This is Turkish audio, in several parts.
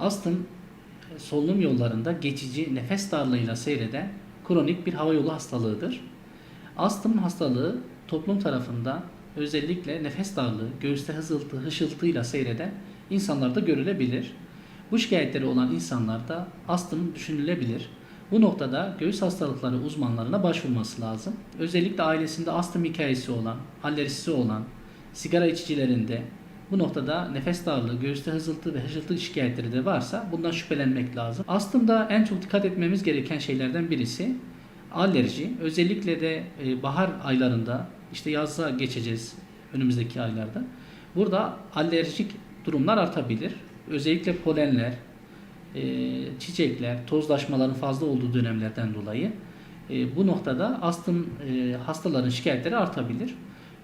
Astım e, solunum yollarında geçici nefes darlığıyla seyreden kronik bir hava yolu hastalığıdır. Astım hastalığı toplum tarafından özellikle nefes darlığı, göğüste hızıltı, hışıltıyla seyreden insanlarda görülebilir. Bu şikayetleri olan insanlarda astım düşünülebilir. Bu noktada göğüs hastalıkları uzmanlarına başvurması lazım. Özellikle ailesinde astım hikayesi olan, alerjisi olan, sigara içicilerinde bu noktada nefes darlığı, göğüste hızıltı ve hışıltı şikayetleri de varsa bundan şüphelenmek lazım. Astımda en çok dikkat etmemiz gereken şeylerden birisi alerji. Özellikle de e, bahar aylarında işte yazda geçeceğiz önümüzdeki aylarda. Burada alerjik durumlar artabilir. Özellikle polenler, e, çiçekler, tozlaşmaların fazla olduğu dönemlerden dolayı e, bu noktada astım hastaların şikayetleri artabilir.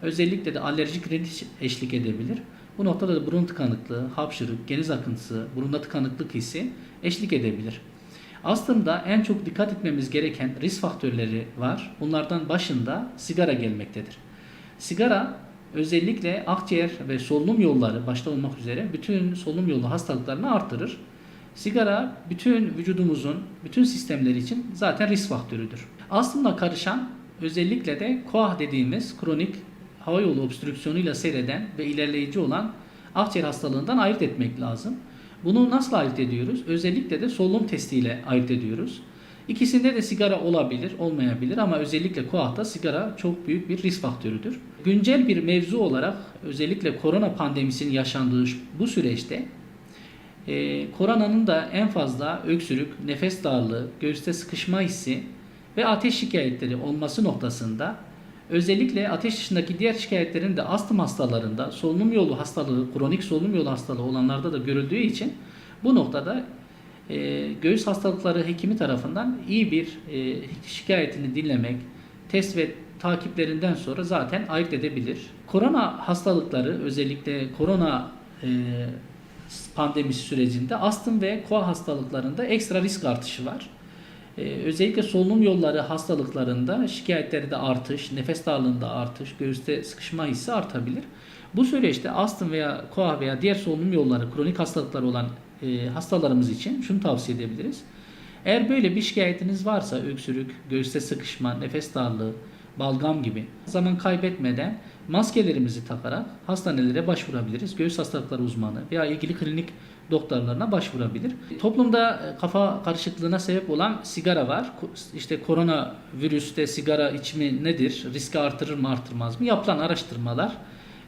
Özellikle de alerjik rinitis eşlik edebilir. Bu noktada da burun tıkanıklığı, hapşırık, geniz akıntısı, burunda tıkanıklık hissi eşlik edebilir. Astımda en çok dikkat etmemiz gereken risk faktörleri var. Bunlardan başında sigara gelmektedir. Sigara özellikle akciğer ve solunum yolları başta olmak üzere bütün solunum yolu hastalıklarını artırır. Sigara bütün vücudumuzun bütün sistemleri için zaten risk faktörüdür. Astımla karışan özellikle de koah dediğimiz kronik hava yolu obstrüksiyonuyla seyreden ve ilerleyici olan akciğer hastalığından ayırt etmek lazım. Bunu nasıl ayırt ediyoruz? Özellikle de solunum testiyle ayırt ediyoruz. İkisinde de sigara olabilir, olmayabilir ama özellikle koahta sigara çok büyük bir risk faktörüdür. Güncel bir mevzu olarak özellikle korona pandemisinin yaşandığı bu süreçte e, koronanın da en fazla öksürük, nefes darlığı, göğüste sıkışma hissi ve ateş şikayetleri olması noktasında özellikle ateş dışındaki diğer şikayetlerin de astım hastalarında solunum yolu hastalığı, kronik solunum yolu hastalığı olanlarda da görüldüğü için bu noktada e, göğüs hastalıkları hekimi tarafından iyi bir e, şikayetini dinlemek, test ve takiplerinden sonra zaten ayırt edebilir. Korona hastalıkları özellikle korona e, pandemisi sürecinde astım ve koa hastalıklarında ekstra risk artışı var. Ee, özellikle solunum yolları hastalıklarında şikayetlerde artış, nefes darlığında artış, göğüste sıkışma hissi artabilir. Bu süreçte astım veya koa veya diğer solunum yolları kronik hastalıkları olan e, hastalarımız için şunu tavsiye edebiliriz. Eğer böyle bir şikayetiniz varsa öksürük, göğüste sıkışma, nefes darlığı, balgam gibi zaman kaybetmeden maskelerimizi takarak hastanelere başvurabiliriz. Göğüs hastalıkları uzmanı veya ilgili klinik doktorlarına başvurabilir. Toplumda e, kafa karışıklığına sebep olan sigara var. İşte korona virüste sigara içimi nedir? Riski artırır mı artırmaz mı? Yapılan araştırmalar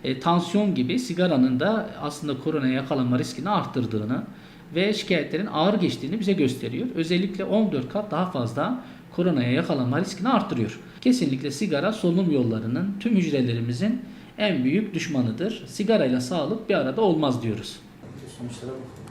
e, tansiyon gibi sigaranın da aslında koronaya yakalanma riskini arttırdığını ve şikayetlerin ağır geçtiğini bize gösteriyor. Özellikle 14 kat daha fazla koronaya yakalanma riskini arttırıyor. Kesinlikle sigara solunum yollarının tüm hücrelerimizin en büyük düşmanıdır. Sigarayla sağlık bir arada olmaz diyoruz. Sonuçlara bak.